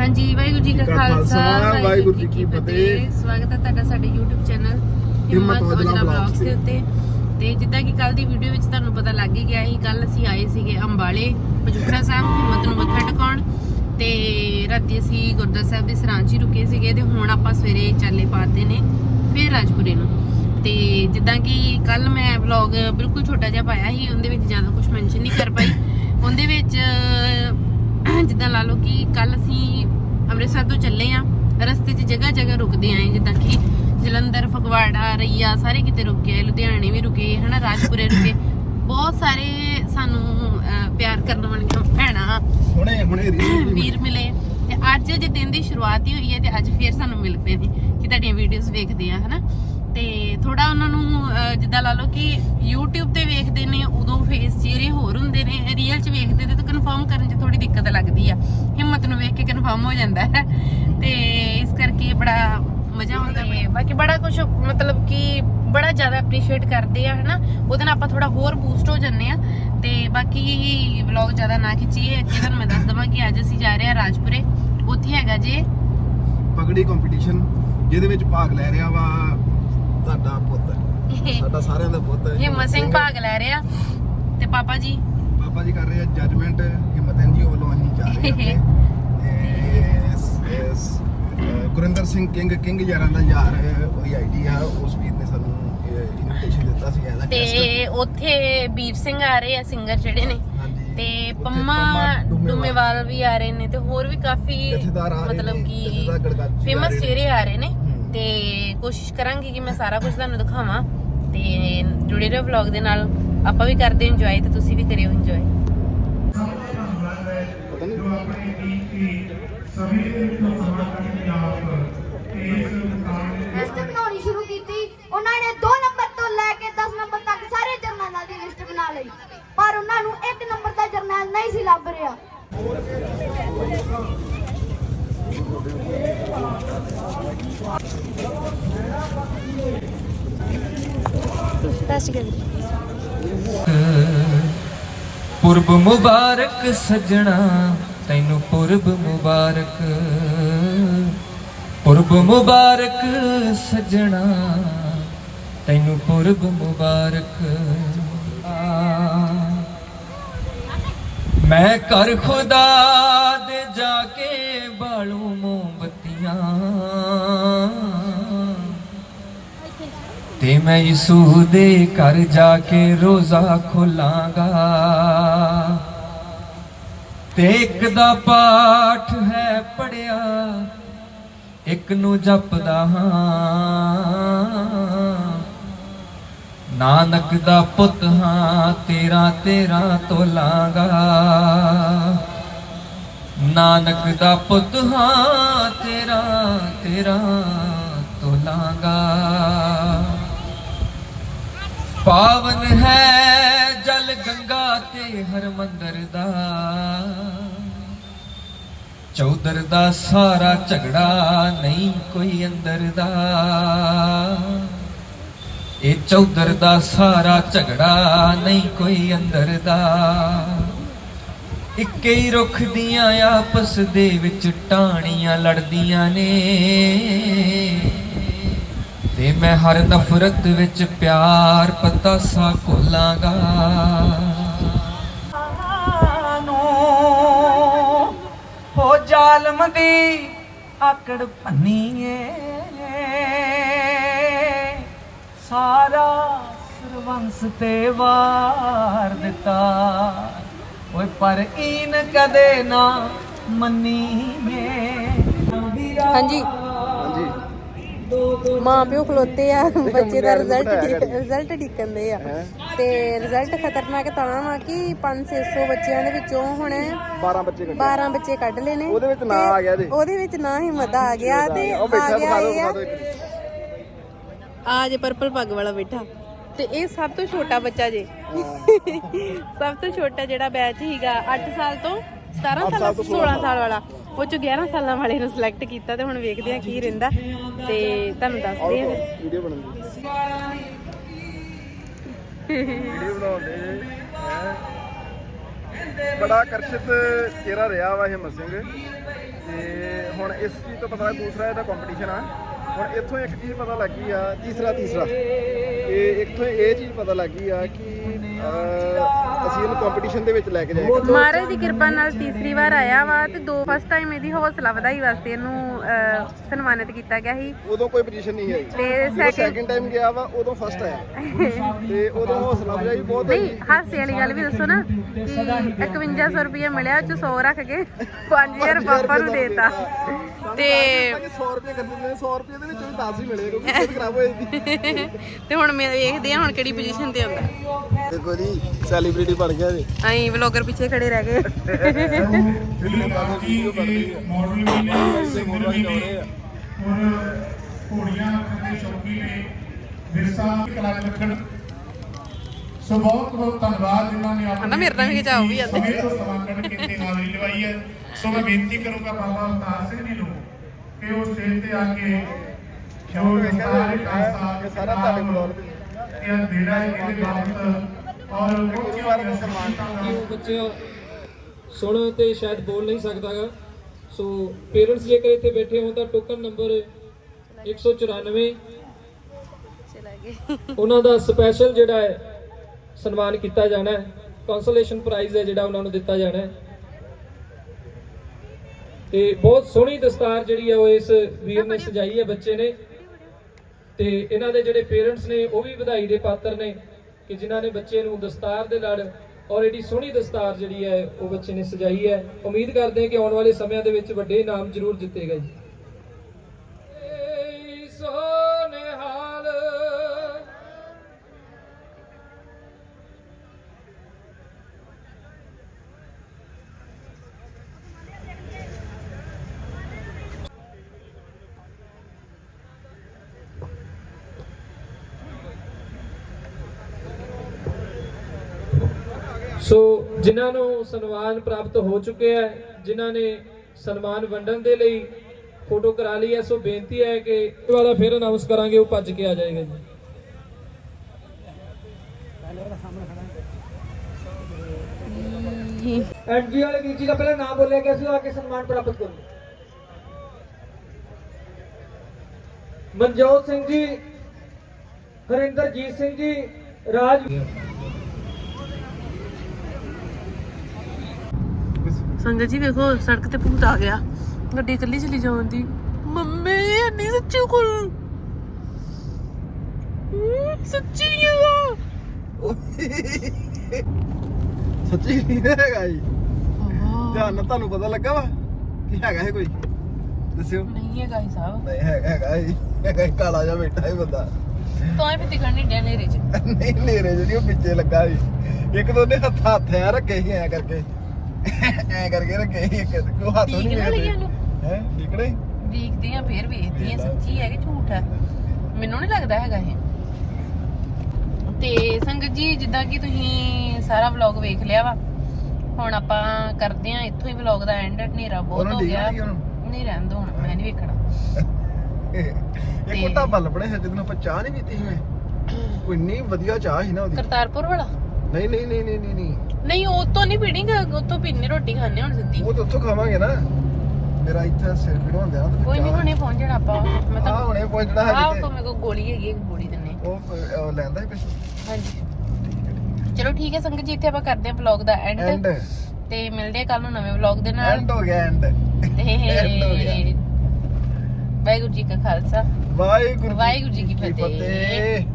ਹਾਂਜੀ ਵਾਹਿਗੁਰੂ ਜੀ ਕਾ ਖਾਲਸਾ ਵਾਹਿਗੁਰੂ ਜੀ ਕੀ ਫਤਿਹ। ਸਵਾਗਤ ਹੈ ਤੁਹਾਡਾ ਸਾਡੇ YouTube channel Himmat Vlogs Vlogs ਦੇ ਉੱਤੇ। ਤੇ ਜਿੱਦਾਂ ਕਿ ਕੱਲ ਦੀ ਵੀਡੀਓ ਵਿੱਚ ਤੁਹਾਨੂੰ ਪਤਾ ਲੱਗ ਹੀ ਗਿਆ ਸੀ ਕੱਲ ਅਸੀਂ ਆਏ ਸੀਗੇ ਅੰਬਾਲੇ ਪਜੂਖੜਾ ਸਾਹਿਬ ਹਿੰਮਤ ਨੂੰ ਮੱਥਾ ਟਿਕਾਉਣ। ਤੇ ਰਾਤੀ ਅਸੀਂ ਗੁਰਦੁਆਰਾ ਸਾਹਿਬ ਦੇ ਸਰਾਂਚੀ ਰੁਕੇ ਸੀਗੇ ਤੇ ਹੁਣ ਆਪਾਂ ਸਵੇਰੇ ਚਾਲੇ ਪਾਤੇ ਨੇ ਫਿਰ ਰਾਜਪੁਰੇ ਨੂੰ। ਤੇ ਜਿੱਦਾਂ ਕਿ ਕੱਲ ਮੈਂ ਵਲੌਗ ਬਿਲਕੁਲ ਛੋਟਾ ਜਿਹਾ ਪਾਇਆ ਸੀ ਉਹਦੇ ਵਿੱਚ ਜ਼ਿਆਦਾ ਕੁਝ ਮੈਂਸ਼ਨ ਨਹੀਂ ਕਰ ਪਾਈ। ਉਹਦੇ ਵਿੱਚ ਜਿੱਦਾਂ ਲਾ ਲਓ ਕਿ ਕੱਲ ਅਸੀਂ ਅੰਮ੍ਰਿਤਸਰ ਤੋਂ ਚੱਲੇ ਆ ਰਸਤੇ 'ਚ ਜਗ੍ਹਾ ਜਗ੍ਹਾ ਰੁਕਦੇ ਆਏ ਜਿੱਦਾਂ ਕਿ ਜਲੰਧਰ ਫਗਵਾੜਾ ਰਈਆ ਸਾਰੇ ਕਿਤੇ ਰੁਕੇ ਆਏ ਲੁਧਿਆਣੇ ਵੀ ਰੁਕੇ ਹਨਾ ਰਾਜਪੁਰੇ ਰੁਕੇ। ਬਹੁਤ ਸਾਰੇ ਸਾਨੂੰ ਪਿਆਰ ਕਰਨ ਵਾਲੀਆਂ ਭੈਣਾਂ ਹੁਣੇ ਹੁਣੇ ਵੀਰ ਮਿਲੇ। ਤੇ ਅੱਜ ਜੇ ਦਿਨ ਦੀ ਸ਼ੁਰੂਆਤ ਹੀ ਹੋਈ ਹੈ ਤੇ ਅੱਜ ਫੇਰ ਸਾਨੂੰ ਮਿਲ ਪਏ ਨੇ ਕਿ ਤੁਹਾਡੀਆਂ ਵੀਡੀਓਜ਼ ਵੇਖਦੇ ਆ ਹਨਾ। ਤੇ ਥੋੜਾ ਉਹਨਾਂ ਨੂੰ ਜਿੱਦਾਂ ਲਾ ਲਓ ਕਿ YouTube ਤੇ ਵੇਖਦੇ ਨੇ ਉਦੋਂ ਫੇਸ ਚਿਹਰੇ ਹੋਰ ਹੁੰਦੇ ਨੇ ਰੀਅਲ 'ਚ ਵੇਖਦੇ ਨੇ ਤਾਂ ਕਨਫਰਮ ਕਰਨ 'ਚ ਥੋੜੀ ਦਿੱਕਤ ਲੱਗਦੀ ਆ। ਹਿੰਮਤ ਨੂੰ ਵੇਖ ਕੇ ਕਨਫਰਮ ਹੋ ਜਾਂਦਾ ਹੈ। ਤੇ ਇਸ ਕਰਕੇ ਬੜਾ ਮਜ਼ਾ ਆਉਂਦਾ ਹੈ ਬਾਕੀ ਬੜਾ ਕੁਝ ਮਤਲਬ ਕਿ ਬੜਾ ਜ਼ਿਆਦਾ ਅਪਰੀਸ਼ੀਏਟ ਕਰਦੇ ਆ ਹਨਾ? ਉਹਦੇ ਨਾਲ ਆਪਾਂ ਥੋੜਾ ਹੋਰ ਬੂਸਟ ਹੋ ਜੰਨੇ ਆ। ਤੇ ਬਾਕੀ ਵਲੌਗ ਜ਼ਿਆਦਾ ਨਾ ਖਿੱਚੀਏ। ਇੱਥੇ ਤੁਹਾਨੂੰ ਮੈਂ ਦੱਸ ਦਵਾਂ ਕਿ ਅੱਜ ਅਸੀਂ ਜਾ ਰਹੇ ਆ ਰਾਜਪੁਰੇ। ਉੱਥੇ ਹੈਗਾ ਜੇ ਪਗੜੀ ਕੰਪੀਟੀਸ਼ਨ ਜਿਹਦੇ ਵਿੱਚ ਭਾਗ ਲੈ ਰਿਹਾ ਵਾ ਤੁਹਾਡਾ ਪੁੱਤ। ਸਾਡਾ ਸਾਰਿਆਂ ਦਾ ਪੁੱਤ ਹਿੰਮਤ ਸਿੰਘ। ਭਾਗ ਲੈ ਰਿਹਾ ਤੇ ਪਾਪਾ ਜੀ? ਪਾਪਾ ਜੀ ਕਰ ਰਹੇ ਆ ਜੱਜਮੈਂਟ ਹਿੰਮਤ ਐਨਜੀਓ ਵੱਲੋਂ ਅਸੀਂ ਜਾ ਰਹੇ ਹਾਂ ਗੁਰਿੰਦਰ ਸਿੰਘ ਕਿੰਗ ਕਿੰਗ ਯਾਰਾਂ ਦਾ ਯਾਰ ਉਹਦੀ ਆਈਡੀ ਆ ਉਸ ਵੀਰ ਨੇ ਸਾਨੂੰ ਇਨਵੀਟੇਸ਼ਨ ਦਿੱਤਾ ਸੀ ਐਜ਼ ਤੇ ਉੱਥੇ ਵੀਰ ਸਿੰਘ ਆ ਰਹੇ ਆ ਸਿੰਗਰ ਜਿਹੜੇ ਨੇ। ਤੇ ਪੰਮਾ ਡੂਮੇਵਾਲ। ਵੀ ਆ ਰਹੇ ਨੇ ਤੇ ਹੋਰ ਵੀ ਕਾਫੀ ਮਤਲਬ ਕਿ ਫੇਮਸ। ਚਿਹਰੇ ਆ ਰਹੇ ਨੇ। ਤੇ ਕੋਸ਼ਿਸ਼ ਕਰਾਂਗੇ ਕਿ ਮੈਂ ਸਾਰਾ ਕੁਝ ਤੁਹਾਨੂੰ ਦਿਖਾਵਾਂ। ਤੇ ਜੁੜੇ ਰਹੋ ਵਲੌਗ ਦੇ ਨਾਲ। ਆਪਾਂ ਵੀ ਕਰਦੇ ਇੰਜੋਏ ਤੇ ਤੁਸੀਂ ਵੀ ਕਰਿਓ ਇੰਜੋਏ ਪਤਾ ਨਹੀਂ ਲਿਸਟ ਬਣਾਉਣੀ ਸ਼ੁਰੂ ਕੀਤੀ ਉਹਨਾਂ ਨੇ 2 ਨੰਬਰ ਤੋਂ ਲੈ ਕੇ 10 ਨੰਬਰ ਤੱਕ ਸਾਰੇ ਜਰਨੈਲਾਂ ਦੀ ਲਿਸਟ ਬਣਾ ਲਈ ਪਰ ਉਹਨਾਂ ਨੂੰ 1 ਨੰਬਰ ਦਾ ਜਰਨੈਲ ਨਹੀਂ ਸੀ ਲੱਭ ਰਿਹਾ ਪੁਰਬ ਮੁਬਾਰਕ ਸਜਣਾ, ਤੈਨੂੰ ਪੁਰਬ ਮੁਬਾਰਕ। ਪੁਰਬ ਮੁਬਾਰਕ ਸਜਣਾ, ਤੈਨੂੰ ਪੁਰਬ ਮੁਬਾਰਕ। ਮੈਂ ਕਰ ਖੁਦਾ ਤੇ ਮੈਂ ਯਿਸੂ ਦੇ ਘਰ ਜਾ ਕੇ ਰੋਜ਼ਾ ਖੋਲਾਂਗਾ। ਤੇ ਇੱਕ ਦਾ ਪਾਠ ਹੈ ਪੜਿਆ ਇੱਕ ਨੂੰ ਜਪਦਾ ਹਾਂ। ਨਾਨਕ ਦਾ ਪੁੱਤ ਹਾਂ, ਤੇਰਾ ਤੇਰਾ ਤੋਲਾਂਗਾ। ਨਾਨਕ ਦਾ ਪੁੱਤ ਹਾਂ, ਤੇਰਾ ਤੇਰਾ ਤੋਲਾਂਗਾ। ਪਾਵਨ ਹੈ ਜਲ ਗੰਗਾ ਤੇ ਹਰਮੰਦਰ ਦਾ। ਚੌਧਰ ਦਾ ਸਾਰਾ ਝਗੜਾ ਨਹੀਂ ਕੋਈ ਅੰਦਰ ਦਾ। ਇਹ ਚੌਧਰ ਦਾ ਸਾਰਾ ਝਗੜਾ ਨਹੀਂ ਕੋਈ ਅੰਦਰ ਦਾ। ਇੱਕੇ ਹੀ ਰੁੱਖ ਦੀਆਂ ਆਪਸ ਦੇ ਵਿੱਚ ਟਾਹਣੀਆਂ ਲੜਦੀਆਂ ਨੇ। ਤੇ ਮੈਂ ਹਰ ਨਫ਼ਰਤ ਵਿੱਚ ਪਿਆਰ ਪਤਾਸਾ ਘੋਲਾਂਗਾ ਨੂੰ ਹੋ ਜ਼ਾਲਮ ਦੀ ਆਕੜ ਭੰਨੀਏ। ਸਾਰਾ ਸਰਵੰਸ ਤੇ ਵਾਰ ਦਿੱਤਾ। ਓਏ ਪਰ ਇਨ ਕਦੇ ਨਾ ਮੰਨੀਏ। ਹਾਂਜੀ। ਮਾਂ ਪਿਓ ਖਲੋਤੇ ਆ ਬੱਚੇ ਦਾ ਰਿਜ਼ਲਟ ਰਿਜ਼ਲਟ ਢਿੱਕਣਦੇ ਆ। ਤੇ ਰਿਜ਼ਲਟ ਖਤਰਨਾਕ ਤਾਂ ਵਾ ਕਿ 5-600 ਬੱਚਿਆਂ ਦੇ ਵਿੱਚੋਂ ਹੁਣ 12 ਬੱਚੇ ਕੱਢੇ। 12 ਬੱਚੇ ਕੱਢ ਲਏ ਨੇ। ਉਹਦੇ ਵਿੱਚ ਨਾਂ ਆ ਗਿਆ ਜੀ। ਉਹਦੇ ਵਿੱਚ ਨਾਂ ਹਿੰਮਤ ਆ ਗਿਆ ਤੇ ਆ ਗਿਆ ਆ। ਆ ਜੇ ਪਰਪਲ ਪੱਗ ਵਾਲਾ ਬੈਠਾ। ਤੇ ਇਹ ਸਭ ਤੋਂ ਛੋਟਾ ਬੱਚਾ ਜੇ। ਸਭ ਤੋਂ ਛੋਟਾ ਜਿਹੜਾ ਬੈਚ ਹੀਗਾ 8 ਸਾਲ ਤੋਂ 17 ਸਾਲ 16 ਸਾਲ। ਵਾਲਾ। ਉਹ ਚ 11 ਸਾਲਾਂ ਵਾਲੇ ਨੂੰ ਸਿਲੈਕਟ ਕੀਤਾ ਤੇ ਹੁਣ ਵੇਖਦੇ ਆ ਕੀ ਰਹਿੰਦਾ ਤੇ ਤੁਹਾਨੂੰ ਦੱਸਦੇ ਆ ਫਿਰ। ਵੀਡੀਓ ਬਣਾਉਂਦੇ ਵੀਡੀਓ ਬਣਾਉਂਦੇ ਬੜਾ ਆਕਰਸ਼ਿਤ ਚਿਹਰਾ ਰਿਹਾ ਵਾ ਹਿੰਮਤ ਸਿੰਘ। ਤੇ ਹੁਣ ਇਸ ਚੀਜ਼ ਤੋਂ ਪਤਾ ਲੱਗਾ ਦੂਸਰਾ ਇਹਦਾ ਕੰਪੀਟੀਸ਼ਨ ਆ। ਹੁਣ ਇੱਥੋਂ ਇੱਕ ਚੀਜ਼ ਪਤਾ ਲੱਗੀ ਆ ਤੀਸਰਾ ਤੀਸਰਾ। ਇਹ ਇੱਥੋਂ ਇਹ ਚੀਜ਼ ਪਤਾ ਲੱਗੀ ਆ ਕਿ ਅਹ, ਅਸੀਂ ਇਹਨੂੰ ਕੰਪੀਟੀਸ਼ਨ ਦੇ ਵਿੱਚ ਲੈ ਕੇ ਜਾਏਗਾ ਮਹਾਰਾਜ ਦੀ ਕਿਰਪਾ ਨਾਲ ਤੀਸਰੀ ਵਾਰ ਆਇਆ ਵਾ ਤੇ ਦੋ ਫਸਟ ਟਾਈਮ ਇਹਦੀ ਹੌਸਲਾ ਵਧਾਈ ਵਾਸਤੇ ਇਹਨੂੰ ਅਹ, ਸਨਮਾਨਿਤ ਕੀਤਾ ਗਿਆ ਸੀ। ਉਦੋਂ ਕੋਈ ਪੋਜੀਸ਼ਨ ਨਹੀਂ ਤੇ ਜਦੋਂ second- ਸੈਕਿੰਡ ਟਾਈਮ ਗਿਆ ਵਾ ਉਦੋਂ ਫਸਟ ਆਇਆ। ਤੇ ਉਦੋਂ ਹੌਸਲਾ ਅਫਜ਼ਾਈ ਬਹੁਤ ਨਹੀਂ ਹੋਈ ਹਾਸੇ ਵਾਲੀ ਗੱਲ ਵੀ ਦੱਸੋ ਨਾ ਕਿ 5100 ਰੁਪਏ ਮਿਲਿਆ ਉਹ ਚ 100 ਰੱਖ ਕੇ 5000 ਪਾਪਾ ਨੂੰ ਦੇਤਾ। ਤੇ 100 ਰੁਪਏ ਕਰਦੇ ਨੇ 100 ਰੁਪਏ ਦੇ ਵਿੱਚੋਂ 10 ਹੀ ਮਿਲੇ ਕਿਉਂਕਿ ਸਿਹਤ ਖਰਾਬ ਹੋ ਜਾਂਦੀ। ਤੇ ਹੁਣ ਮੈਂ ਵੇਖਦੇ ਆ ਹੁਣ ਕਿਹੜੀ ਪੋਜੀਸ਼ਨ ਤੇ ਆਉਂਦਾ। ਦੇਖੋ ਜੀ ਸੈਲੀਬ੍ਰਿਟੀ ਬਣ ਗਿਆ ਜੀ। ਅਸੀਂ ਵਲੌਗਰ ਪਿੱਛੇ ਖੜੇ ਰਹਿ ਗਏ। ਮਾਡਲ ਵੀ ਨੇ ਸਿੰਗਰ ਵੀ ਨੇ ਔਰ ਘੋੜੀਆਂ ਅੱਖਾਂ ਦੇ ਸ਼ੌਕੀ ਨੇ ਵਿਰਸਾ ਕਲਾ ਰੱਖਣ ਸੋ ਬਹੁਤ ਬਹੁਤ ਧੰਨਵਾਦ ਜਿਨ੍ਹਾਂ ਨੇ ਹਨਾ ਮੇਰੇ ਨਾਲ ਵੀ ਖਿਚਾਓ ਵੀ ਜਾਂਦੇ। ਸਮੇਂ ਤੋਂ ਸਮਾਂ ਕੱਢ ਕੇ ਇੱਥੇ ਹਾਜ਼ਰੀ ਲਵਾਈ ਹੈ। ਸੋ ਮੈਂ ਬੇਨਤੀ ਕਰੂੰਗਾ ਬਾਬਾ ਅਵਤਾਰ ਸਿੰਘ ਜੀ ਨੂੰ ਕਿ ਉਹ ਸਟੇਜ ਤੇ ਆ ਕੇ ਜੋ ਵਿਸਤਾਰ ਕਾਸਾ ਇਹ ਸਾਰਾ ਤੁਹਾਡੇ ਬਲੌਗ ਤੇ ਇਹ ਦੇਣਾ ਹੈ ਇਹਦੇ ਬਾਬਤ ਔਰ ਉੱਚੀ ਵਾਰ ਸਨਮਾਨ ਉਹ ਬੱਚਾ ਸੁਣ ਤੇ ਸ਼ਾਇਦ ਬੋਲ ਨਹੀਂ ਸਕਦਾਗਾ ਸੋ ਪੇਰੈਂਟਸ ਜੇਕਰ ਇੱਥੇ ਬੈਠੇ ਹੋਣ ਤਾਂ ਟੋਕਨ ਨੰਬਰ 194 ਚਲਾ ਗਏ। ਉਹਨਾਂ ਦਾ ਸਪੈਸ਼ਲ ਜਿਹੜਾ ਹੈ ਸਨਮਾਨ ਕੀਤਾ ਜਾਣਾ ਹੈ। ਕੰਸੋਲੇਸ਼ਨ ਪ੍ਰਾਈਜ਼ ਹੈ ਜਿਹੜਾ ਉਹਨਾਂ ਨੂੰ ਦਿੱਤਾ ਜਾਣਾ ਹੈ। ਤੇ ਬਹੁਤ ਸੋਹਣੀ ਦਸਤਾਰ ਜਿਹੜੀ ਹੈ ਉਹ ਇਸ ਵੀਰ ਨੇ ਸਜਾਈ ਹੈ ਬੱਚੇ ਨੇ। ਤੇ ਇਹਨਾਂ ਦੇ ਜਿਹੜੇ ਪੇਰੈਂਟਸ ਨੇ ਉਹ ਵੀ ਵਧਾਈ ਦੇ ਪਾਤਰ ਨੇ ਕਿ ਜਿਨ੍ਹਾਂ ਨੇ ਬੱਚੇ ਨੂੰ ਦਸਤਾਰ ਦੇ ਨਾਲ ਔਰ ਏਡੀ ਸੋਹਣੀ ਦਸਤਾਰ ਜਿਹੜੀ ਹੈ ਉਹ ਬੱਚੇ ਨੇ ਸਜਾਈ ਹੈ। ਉਮੀਦ ਕਰਦੇ ਹਾਂ ਕਿ ਆਉਣ ਵਾਲੇ ਸਮਿਆਂ ਦੇ ਵਿੱਚ ਵੱਡੇ ਇਨਾਮ ਜ਼ਰੂਰ ਜਿੱਤੇਗਾ ਜੀ। ਸੋ ਜਿਨ੍ਹਾਂ ਨੂੰ ਸਨਮਾਨ ਪ੍ਰਾਪਤ ਹੋ ਚੁੱਕਿਆ ਹੈ, ਜਿਨ੍ਹਾਂ ਨੇ ਸਨਮਾਨ ਵੰਡਣ ਦੇ ਲਈ ਫੋਟੋ ਕਰਾ ਲਈ ਹੈ, ਸੋ ਬੇਨਤੀ ਹੈ ਕਿ ਇਹ ਵਾਲਾ ਫਿਰ ਅਨਾਉਂਸ ਕਰਾਂਗੇ, ਉਹ ਭੱਜ ਕੇ ਆ ਜਾਏਗਾ ਜੀ। ਐਨਜੀ ਵਾਲੇ ਵੀਰ ਜੀ ਦਾ ਪਹਿਲਾਂ ਨਾਮ ਬੋਲਿਆ ਗਿਆ ਸੀ, ਉਹ ਆ ਕੇ ਸਨਮਾਨ ਪ੍ਰਾਪਤ ਕਰੋ। ਮਨਜੋਤ ਸਿੰਘ ਜੀ, ਹਰਿੰਦਰਜੀਤ ਸਿੰਘ ਜੀ, ਰਾਜ ਸੰਗਤ ਜੀ ਵੇਖੋ ਸੜਕ ਤੇ ਭੂਤ ਆ ਗਿਆ। ਗੱਡੀ ਇਕੱਲੀ ਚਲੀ ਜਾਂਦੀ ਮੰਮੀ ਨਹੀਂ ਸੱਚੀ ਕੋਲ ਸੱਚੀ ਆ। ਸੱਚੀ ਨਹੀਂ ਹੈਗਾ ਜੀ। ਧਿਆਨ ਨਾਲ ਤੁਹਾਨੂੰ ਪਤਾ ਲੱਗਾ ਵਾ ਕਿ ਹੈਗਾ ਹੈ ਕੋਈ? ਦੱਸਿਓ। ਨਹੀਂ ਹੈ ਗਾਈ ਸਾਹਿਬ। ਨਹੀਂ ਹੈਗਾ ਹੈਗਾ ਜੀ। ਹੈਗਾ ਹੀ ਕਾਲਾ ਜਿਹਾ ਬੈਠਾ ਹੈ ਬੰਦਾ। ਤਾਂ ਵੀ ਦਿਖਣ ਨਹੀਂ ਡਿਆ ਨੇਰੇ ਚ। ਨਹੀਂ ਨੇਰੇ ਜਿਹੜੀ ਉਹ ਪਿੱਛੇ ਲੱਗਾ ਸੀ। ਇੱਕ ਦੋ ਨੇ ਹੱਥ ਹੱਥ ਐ ਰੱਖੇ ਸੀ ਐ ਕਰਕੇ। ਐ ਕਰਕੇ ਰੱਖੇ ਇੱਕ ਕੋ ਹੱਥ ਠੀਕ ਨਹੀਂ ਨਾ ਲੱਗਿਆ ਉਹਨੂੰ? ਹੈ ਠੀਕ ਨਹੀਂ? ਵੇਖਦੇ ਆ ਫੇਰ ਵੇਖਦੇ ਆ ਸੱਚੀ ਹੈ ਕਿ ਝੂਠ ਹੈ ਮੈਨੂੰ ਨਹੀਂ ਲੱਗਦਾ ਹੈਗਾ ਇਹ। ਤੇ ਸੰਗਤ ਜੀ ਜਿੱਦਾਂ ਕਿ ਤੁਸੀਂ ਸਾਰਾ ਵਲੌਗ ਵੇਖ ਲਿਆ ਵਾ ਹੁਣ ਆਪਾਂ ਕਰਦੇ ਆ ਇੱਥੋਂ ਹੀ ਵਲੌਗ ਦਾ ਐਂਡ ਹਨੇਰਾ ਬਹੁਤ ਉਹਨੂੰ ਹੋ ਠੀਕ ਗਿਆ? ਨਹੀਂ ਰਹਿਣ ਦੋ ਹੁਣ ਮੈਂ ਨਹੀਂ ਵੇਖਣਾ। ਇੱਕ ਉਹ ਢਾਬਾ ਲੱਭਣੇ ਸੀ ਜਦੋਂ ਆਪਾਂ ਚਾਹ ਨਹੀਂ ਪੀਤੀ ਸੀ। ਮੈਂ ਕੋਈ ਨਹੀਂ ਵਧੀਆ ਚਾਹ ਸੀ ਨਾ ਉਹਦੀ। ਕਰਤਾਰਪੁਰ ਵਾਲਾ? ਨਹੀਂ ਨਹੀਂ ਨਹੀਂ ਨਹੀਂ ਨਹੀਂ ਨਹੀਂ। ਨਹੀਂ ਉਹ ਤੋਂ ਨਹੀਂ ਪੀਣੀ ਉਹ ਤੋਂ ਪੀਣੀ ਰੋਟੀ ਖਾਣੇ ਹੁਣ ਸਿੱਧੀ। ਉਹ ਤਾਂ ਉੱਥੋਂ ਖਾਵਾਂਗੇ ਨਾ। ਮੇਰਾ ਇੱਥੇ ਸਿਰ ਪੀੜ ਹੁੰਦਾ ਨਾ ਕੋਈ ਨਹੀਂ ਹੁਣੇ ਪਹੁੰਚ ਜਾਣਾ ਆਪਾਂ। ਮੈਂ ਆ ਤਾਂ ਹੁਣੇ ਪਹੁੰਚਣਾ ਆਹ ਹੈ ਕੋ ਮੇਰੇ ਕੋ ਗੋਲੀ ਹੈਗੀ ਇੱਕ ਗੋਲੀ ਦਿੰਨੇ ਉਹ ਉਹ ਲੈਂਦਾ ਹੈ ਕੁਛ ਹਾਂਜੀ। ਚਲੋ ਠੀਕ ਹੈ ਸੰਗਤ ਜੀ ਇੱਥੇ ਆਪਾਂ ਕਰਦੇ ਹਾਂ ਵਲੌਗ ਦਾ ਐਂਡ ਐਂਡ ਤੇ ਮਿਲਦੇ ਆ ਕੱਲ ਨੂੰ ਨਵੇਂ ਵਲੌਗ ਦੇ ਨਾਲ। ਐਂਡ ਹੋ ਗਿਆ ਐਂਡ ਤੇ end ਹੋ ਗਿਆ। ਵਾਹਿਗੁਰੂ ਜੀ ਕਾ ਖਾਲਸਾ। ਵਾਹਿਗੁਰੂ ਵਾਹਿਗੁਰੂ ਜੀ ਕੀ। ਫਤਿਹ।